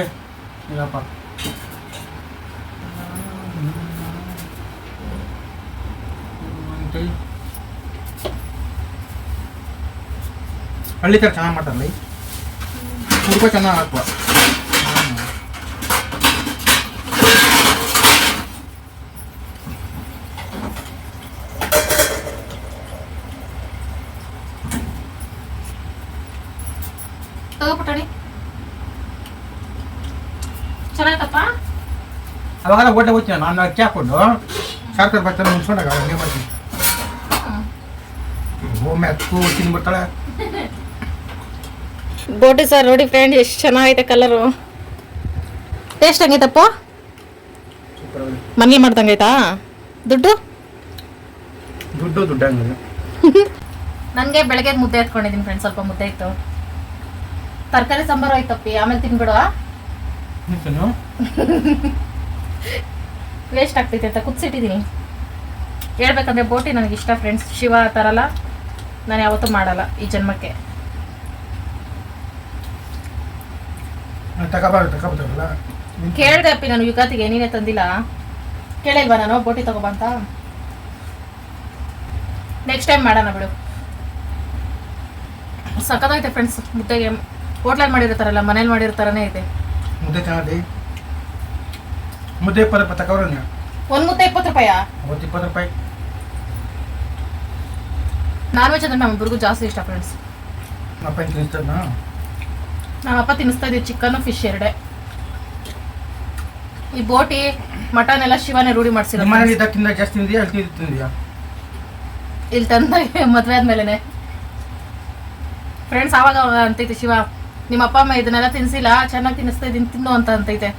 ಇಲ್ಲಪ್ಪ. ಹಳ್ಳಿ ಥರ ಚೆನ್ನಾಗಿ ಮಾಡ್ತಾರಲ್ಲ ತುಂಬ ಚೆನ್ನಾಗಿ ಹಾಕುವ. ಅವಾಗೆಲ್ಲ ಓಟ ಹೋಗ್ತೀನಿ ನಾನು ಅಕ್ಕಿ ಹಾಕೊಂಡು ಸಾರ್ಕರ್ ಬರ್ತಾರೆ ಮುನ್ಸ್ಕೊಂಡಾಗ ಹಂಗೆ ಮಾಡ್ತೀನಿ. ಒಮ್ಮೆ ಹತ್ತು ಬೋಟಿ ಸರ್ ನೋಡಿ ಫ್ರೆಂಡ್ ಎಷ್ಟು ಚೆನ್ನಾಗೈತೆ ಕಲರು ಟೇಸ್ಟ್ ಹಂಗೈತಪ್ಪ? ಮನೇಲಿ ಮಾಡ್ದಂಗೈತಾ? ದುಡ್ಡು? ದುಡ್ಡು ದುಡ್ಡು ನನಗೆ ಬೆಳಗ್ಗೆ ಮುದ್ದೆ ಎತ್ಕೊಂಡಿದ್ದೀನಿ ಫ್ರೆಂಡ್ ಸ್ವಲ್ಪ ಮುದ್ದೆ ಇತ್ತು. ತರಕಾರಿ ಸಾಂಬಾರು ಆಯ್ತಪ್ಪಿ ಆಮೇಲೆ ತಿನ್ಬಿಡುವ? ವೇಸ್ಟ್ ಆಗ್ತೈತೆ ಅಂತ ಕುದಿಸಿಟ್ಟಿದ್ದೀನಿ ಹೇಳ್ಬೇಕಂದ್ರೆ ಬೋಟಿ ನನಗೆ ಇಷ್ಟ ಫ್ರೆಂಡ್ಸ್ ಶಿವ ಆ ನಾನು ಯಾವತ್ತೂ ಮಾಡಲ್ಲ ಈ ಜನ್ಮಕ್ಕೆ. ಕೇಳಿದೆ ಅಪ್ಪಿ ನಾನು ಯುಗಾತಿಗೆ ನೀನೇ ತಂದಿಲ್ಲ. ಕೇಳಿಲ್ವಾ ನಾನು? ಬೋಟಿ ತಗೋಬಂತ ನೆಕ್ಸ್ಟ್ ಟೈಮ್ ಮಾಡೋಣ ಬಿಡು. ಸಖತ್ತೈತೆ ಫ್ರೆಂಡ್ಸ್ ಮುದ್ದೆಗೆ ಹೋಟ್ಲಲ್ಲಿ ಮಾಡಿರ್ತಾರಲ್ಲ ಮನೇಲಿ ಮಾಡಿರ್ತಾರನೇ ಇದೆ. ಮುದ್ದೆ ಚೆನ್ನಾಗಿ ಮುದ್ದೆ ಇಪ್ಪತ್ತು ರೂಪಾಯಿ ತಗೋರ ಒಂದು ಮುದ್ದೆ ಇಪ್ಪತ್ತು ರೂಪಾಯಾ? ಮುದ್ದೆ ಇಪ್ಪತ್ತು ರೂಪಾಯಿ. ನಾನ್ ವೆಜ್ ಅಂದ್ರೆ ನಮ್ಮಿಬ್ಬರಿಗೂ ಜಾಸ್ತಿ ಇಷ್ಟ ಫ್ರೆಂಡ್ಸ್ ಅಪ್ಪ ಏನು ನಮ್ಮಪ್ಪ ತಿನ್ನಿಸ್ತಾ ಇದ್ದೀವಿ ಚಿಕನ್ ಫಿಶ್ ಎರಡೇ. ಈ ಬೋಟಿ ಮಟನ್ ಎಲ್ಲ ಶಿವನೇ ರೂಢಿ ಇದಕ್ಕಿಂತ ಜಾಸ್ತಿ ತಿಂದಿಯಾ ಅಲ್ಲಿ ತಿಂದಿಯಾ? ಇಲ್ಲಿ ತಂದ ಮದ್ವೆ ಆದ್ಮೇಲೆನೆ. ಫ್ರೆಂಡ್ಸ್ ಆವಾಗ ಅವಾಗ ಅಂತೈತೆ ಶಿವ ನಿಮ್ಮ ಅಪ್ಪ ಅಮ್ಮ ಇದನ್ನೆಲ್ಲ ತಿನ್ಸಿಲ್ಲ ಚೆನ್ನಾಗಿ ತಿನ್ನಿಸ್ತಾ ಇದ್ದೀನಿ ತಿನ್ನು ಅಂತ ಅಂತೈತೆ.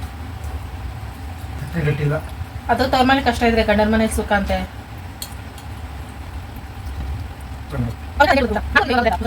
ಅದು ತವ್ರ ಮನೆ ಕಷ್ಟ ಇದ್ರೆ ಗಂಡನ ಮನೆ ಸುಖ ಅಂತೆ. 而且在这个路上，哪个没有要在找？